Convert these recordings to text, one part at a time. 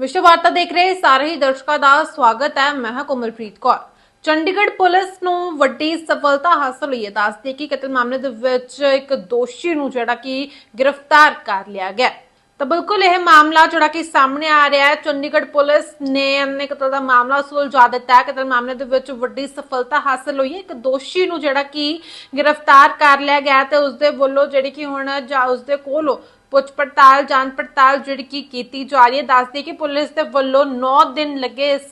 ਵਿਸ਼ਵ ਵਾਰਤਾ ਦੇਖ ਰਹੇ ਸਾਰੇ ਹੀ ਦਰਸ਼ਕਾਂ ਦਾ ਸਵਾਗਤ ਹੈ। ਮੈਂ ਹਾਂ ਕੋਮਲਪ੍ਰੀਤ ਕੌਰ। ਚੰਡੀਗੜ੍ਹ ਪੁਲਿਸ ਨੂੰ ਵੱਡੀ ਸਫਲਤਾ ਹਾਸਲ ਹੋਈ ਹੈ। ਦੱਸਦੇ ਕਿ ਕਤਲ ਮਾਮਲੇ ਦੇ ਵਿੱਚ ਇੱਕ ਦੋਸ਼ੀ ਨੂੰ ਜਿਹੜਾ ਕਿ ਗ੍ਰਿਫਤਾਰ ਕਰ ਲਿਆ ਗਿਆ। ਤਾਂ ਬਿਲਕੁਲ ਇਹ ਮਾਮਲਾ ਜਿਹੜਾ ਕਿ ਸਾਹਮਣੇ ਆ ਰਿਹਾ ਹੈ। ਚੰਡੀਗੜ੍ਹ ਪੁਲਿਸ ਨੇ ਅੰਨੇ ਕਤਲ ਦਾ ਮਾਮਲਾ ਸੁਲਝਾ ਦਿੱਤਾ ਹੈ। ਕਤਲ ਮਾਮਲੇ ਦੇ ਵਿੱਚ ਵੱਡੀ ਸਫਲਤਾ ਹਾਸਲ ਹੋਈ ਹੈ। ਇੱਕ ਦੋਸ਼ੀ ਨੂੰ ਜਿਹੜਾ ਕਿ ਗ੍ਰਿਫਤਾਰ ਕਰ ਲਿਆ ਗਿਆ ਤੇ ਉਸ ਦੇ ਵੱਲੋਂ ਜਿਹੜੀ ਕਿ ਹੁਣ ਜਾਂ ਉਸ ਦੇ ਕੋਲੋਂ ਪੁੱਛ ਪੜਤਾਲ, ਜਾਂਚ ਪੜਤਾਲ ਜਿਹੜੀ ਕਿ ਕੀਤੀ ਜਾ ਰਹੀ ਹੈ, ਦੱਸਦੀ ਕਿ ਪੁਲਿਸ ਦੇ ਵੱਲੋਂ 9 ਦਿਨ ਲੱਗੇ ਇਸ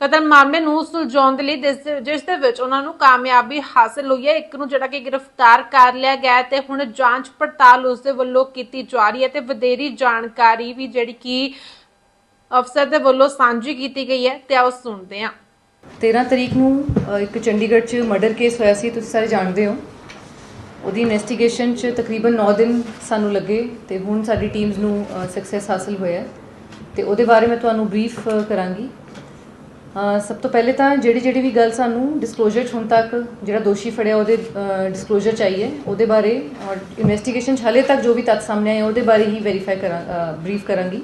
ਕਤਲ ਮਾਮਲੇ ਨੂੰ ਸੁਲਝਾਉਣ ਦੇ ਲਈ ਜਿਸ ਦੇ ਵਿੱਚ ਉਹਨਾਂ ਨੂੰ ਕਾਮਯਾਬੀ ਹਾਸਲ ਹੋਈ ਹੈ। ਇੱਕ ਨੂੰ ਜਿਹੜਾ ਕਿ ਗ੍ਰਿਫਤਾਰ ਕਰ ਲਿਆ ਗਿਆ ਤੇ ਹੁਣ ਜਾਂਚ ਪੜਤਾਲ ਉਸ ਦੇ ਵੱਲੋਂ ਕੀਤੀ ਜਾ ਰਹੀ ਹੈ ਤੇ ਵਧੇਰੀ ਜਾਣਕਾਰੀ ਵੀ ਜਿਹੜੀ ਕਿ ਅਫਸਰ ਦੇ ਵੱਲੋਂ ਸਾਂਝੀ ਕੀਤੀ ਗਈ ਹੈ ਤੇ ਆਓ ਸੁਣਦੇ ਹਾਂ। 13 ਤਰੀਕ ਨੂੰ ਇੱਕ ਚੰਡੀਗੜ੍ਹ 'ਚ ਮਰਡਰ ਕੇਸ ਹੋਇਆ ਸੀ, ਤੁਸੀਂ ਸਾਰੇ ਜਾਣਦੇ ਹੋ। ਉਹਦੀ ਇਨਵੈਸਟੀਗੇਸ਼ਨ 'ਚ ਤਕਰੀਬਨ 9 ਦਿਨ ਸਾਨੂੰ ਲੱਗੇ ਤੇ ਹੁਣ ਸਾਡੀ ਟੀਮਸ ਨੂੰ ਸਕਸੈਸ ਹਾਸਲ ਹੋਇਆ ਹੈ। ਤੇ ਉਹਦੇ ਬਾਰੇ ਮੈਂ ਤੁਹਾਨੂੰ ਬਰੀਫ ਕਰਾਂਗੀ। ਸਭ ਤੋਂ ਪਹਿਲੇ ਤਾਂ ਜਿਹੜੀ ਜਿਹੜੀ ਵੀ ਗੱਲ ਸਾਨੂੰ ਡਿਸਕਲੋਜ਼ਰ 'ਚ ਹੁਣ ਤੱਕ ਜਿਹੜਾ ਦੋਸ਼ੀ ਫੜਿਆ ਉਹਦੇ ਡਿਸਕਲੋਜ਼ਰ ਚਾਹੀਏ ਉਹਦੇ ਬਾਰੇ ਔਰ ਇਨਵੈਸਟੀਗੇਸ਼ਨ 'ਚ ਹਾਲੇ ਤੱਕ ਜੋ ਵੀ ਤੱਥ ਸਾਹਮਣੇ ਆਏ ਉਹਦੇ ਬਾਰੇ ਹੀ ਵੈਰੀਫਾਈ ਕਰਾਂ ਬਰੀਫ ਕਰਾਂਗੀ।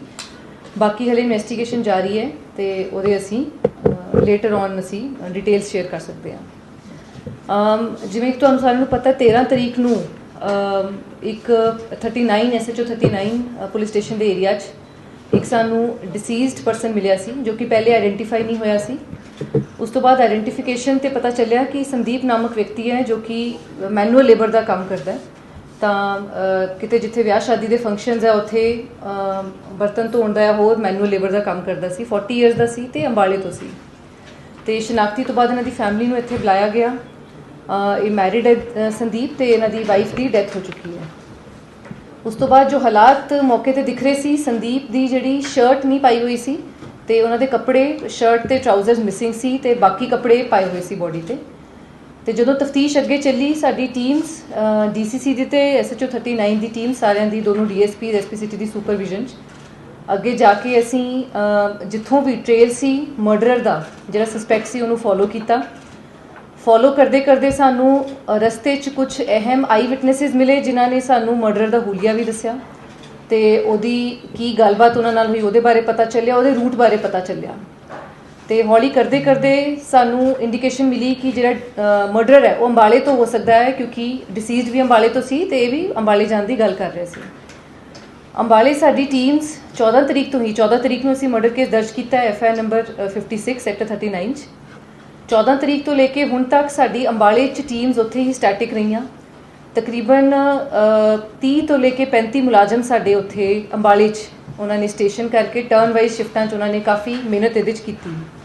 ਬਾਕੀ ਹਲੇ ਇਨਵੈਸਟੀਗੇਸ਼ਨ ਜਾਰੀ ਹੈ ਤੇ ਉਹਦੇ ਅਸੀਂ ਲੇਟਰ ਔਨ ਅਸੀਂ ਡਿਟੇਲਸ ਸ਼ੇਅਰ ਕਰ ਸਕਦੇ ਹਾਂ। ਜਿਵੇਂ ਕਿ ਤੁਹਾਨੂੰ ਸਾਰਿਆਂ ਨੂੰ ਪਤਾ 13 ਤਰੀਕ ਨੂੰ, ਅਮ, ਇੱਕ 39 ਐਸਐਚਓ 39 ਪੁਲਿਸ ਸਟੇਸ਼ਨ ਦੇ ਏਰੀਆ 'ਚ ਇੱਕ ਸਾਨੂੰ ਡਿਸੀਜ਼ਡ ਪਰਸਨ ਮਿਲਿਆ ਸੀ, ਜੋ ਕਿ ਪਹਿਲੇ ਆਇਡੈਂਟੀਫਾਈ ਨਹੀਂ ਹੋਇਆ ਸੀ। ਉਸ ਤੋਂ ਬਾਅਦ ਆਇਡੈਂਟੀਫਿਕੇਸ਼ਨ ਤੇ ਪਤਾ ਚੱਲਿਆ ਕਿ ਸੰਦੀਪ ਨਾਮਕ ਵਿਅਕਤੀ ਹੈ, ਜੋ ਕਿ ਮੈਨੂਅਲ ਲੇਬਰ ਦਾ ਕੰਮ ਕਰਦਾ ਹੈ। ਤਾਂ ਕਿਤੇ ਜਿੱਥੇ ਵਿਆਹ ਸ਼ਾਦੀ ਦੇ ਫੰਕਸ਼ਨਸ ਹੈ, ਉੱਥੇ ਬਰਤਨ ਧੋਣ ਦਾ ਜਾਂ ਹੋਰ ਮੈਨੂਅਲ ਲੇਬਰ ਦਾ ਕੰਮ ਕਰਦਾ ਸੀ। 40 ਇਅਰਸ ਦਾ ਸੀ ਤੇ ਅੰਬਾਲੇ ਤੋਂ ਸੀ। ਤੇ ਸ਼ਨਾਖਤੀ ਤੋਂ ਬਾਅਦ ਇਹਨਾਂ ਦੀ ਫੈਮਿਲੀ ਨੂੰ ਇੱਥੇ ਬੁਲਾਇਆ ਗਿਆ। ਇਹ ਮੈਰਿਡ ਹੈ ਸੰਦੀਪ ਤੇ ਇਹਨਾਂ ਦੀ ਵਾਈਫ ਦੀ ਡੈਥ ਹੋ ਚੁੱਕੀ ਹੈ। ਉਸ ਤੋਂ ਬਾਅਦ ਜੋ ਹਾਲਾਤ ਮੌਕੇ ਤੇ ਦਿਖ ਰਹੇ ਸੀ, ਸੰਦੀਪ ਦੀ ਜਿਹੜੀ ਸ਼ਰਟ ਨਹੀਂ ਪਾਈ ਹੋਈ ਸੀ ਤੇ ਉਹਨਾਂ ਦੇ ਕੱਪੜੇ ਸ਼ਰਟ ਤੇ ਟਰਾਊਜ਼ਰਸ ਮਿਸਿੰਗ ਸੀ ਤੇ ਬਾਕੀ ਕੱਪੜੇ ਪਾਏ ਹੋਏ ਸੀ ਬੋਡੀ ਤੇ। ਤੇ ਜਦੋਂ ਤਫਤੀਸ਼ ਅੱਗੇ ਚੱਲੀ, ਸਾਡੀ ਟੀਮਸ ਡੀਸੀਸੀ ਦੀ ਤੇ ਐਸਐਚਓ 39 ਦੀ ਟੀਮ ਸਾਰਿਆਂ ਦੀ ਦੋਨੋਂ ਡੀਐਸਪੀ ਐਸਪੀ ਸਿਟੀ ਦੀ ਸੁਪਰਵਿਜ਼ਨ 'ਚ ਅੱਗੇ ਜਾ ਕੇ ਅਸੀਂ ਜਿੱਥੋਂ ਵੀ ਟ੍ਰੇਲ ਸੀ ਮਰਡਰਰ ਦਾ, ਜਿਹੜਾ ਸਸਪੈਕਟ ਸੀ, ਉਹਨੂੰ ਫੋਲੋ ਕੀਤਾ। ਫੋਲੋ ਕਰਦੇ ਕਰਦੇ ਸਾਨੂੰ ਰਸਤੇ 'ਚ ਕੁਝ ਅਹਿਮ ਆਈ ਵਿਟਨੈਸਸ ਮਿਲੇ ਜਿਨ੍ਹਾਂ ਨੇ ਸਾਨੂੰ ਮਰਡਰ ਦਾ ਹੁਲੀਆ ਵੀ ਦੱਸਿਆ ਤੇ ਉਹਦੀ ਕੀ ਗੱਲਬਾਤ ਉਹਨਾਂ ਨਾਲ ਹੋਈ ਉਹਦੇ ਬਾਰੇ ਪਤਾ ਚੱਲਿਆ, ਉਹਦੇ ਰੂਟ ਬਾਰੇ ਪਤਾ ਚੱਲਿਆ। ਤੇ ਹੌਲੀ ਕਰਦੇ ਕਰਦੇ ਸਾਨੂੰ ਇੰਡੀਕੇਸ਼ਨ ਮਿਲੀ ਕਿ ਜਿਹੜਾ ਮਰਡਰ ਹੈ, ਉਹ ਅੰਬਾਲੇ ਤੋਂ ਹੋ ਸਕਦਾ ਹੈ ਕਿਉਂਕਿ ਡਿਸੀਜ਼ਡ ਵੀ ਅੰਬਾਲੇ ਤੋਂ ਸੀ ਤੇ ਇਹ ਵੀ ਅੰਬਾਲੇ ਜਾਣ ਦੀ ਗੱਲ ਕਰ ਰਹੇ ਸੀ। ਅੰਬਾਲੇ ਸਾਡੀ ਟੀਮਸ 14 ਤਰੀਕ ਤੋਂ ਹੀ 14 ਤਰੀਕ ਨੂੰ ਅਸੀਂ ਮਰਡਰ ਕੇਸ ਦਰਜ ਕੀਤਾ ਹੈ ਐਫਆਈਆਰ ਨੰਬਰ 56 ਸੈਕਟਰ 39 ਚ। 14 ਤਰੀਕ ਤੋਂ ਲੈ ਕੇ ਹੁਣ ਤੱਕ ਸਾਡੀ ਅੰਬਾਲੇ ਚ ਟੀਮਸ ਉੱਥੇ ਹੀ ਸਟੈਟਿਕ ਰਹੀਆਂ। ਤਕਰੀਬਨ ਅ, 30 ਤੋਂ ਲੈ ਕੇ 35 ਮੁਲਾਜ਼ਮ ਸਾਡੇ ਉੱਥੇ ਅੰਬਾਲੇ ਚ ਉਹਨਾਂ ਨੇ ਸਟੇਸ਼ਨ ਕਰਕੇ ਟਰਨ ਵਾਈਜ਼ ਸ਼ਿਫਟਾਂ ਚ ਉਹਨਾਂ ਨੇ ਕਾਫੀ ਮਿਹਨਤ ਇਹਦੇ ਚ ਕੀਤੀ।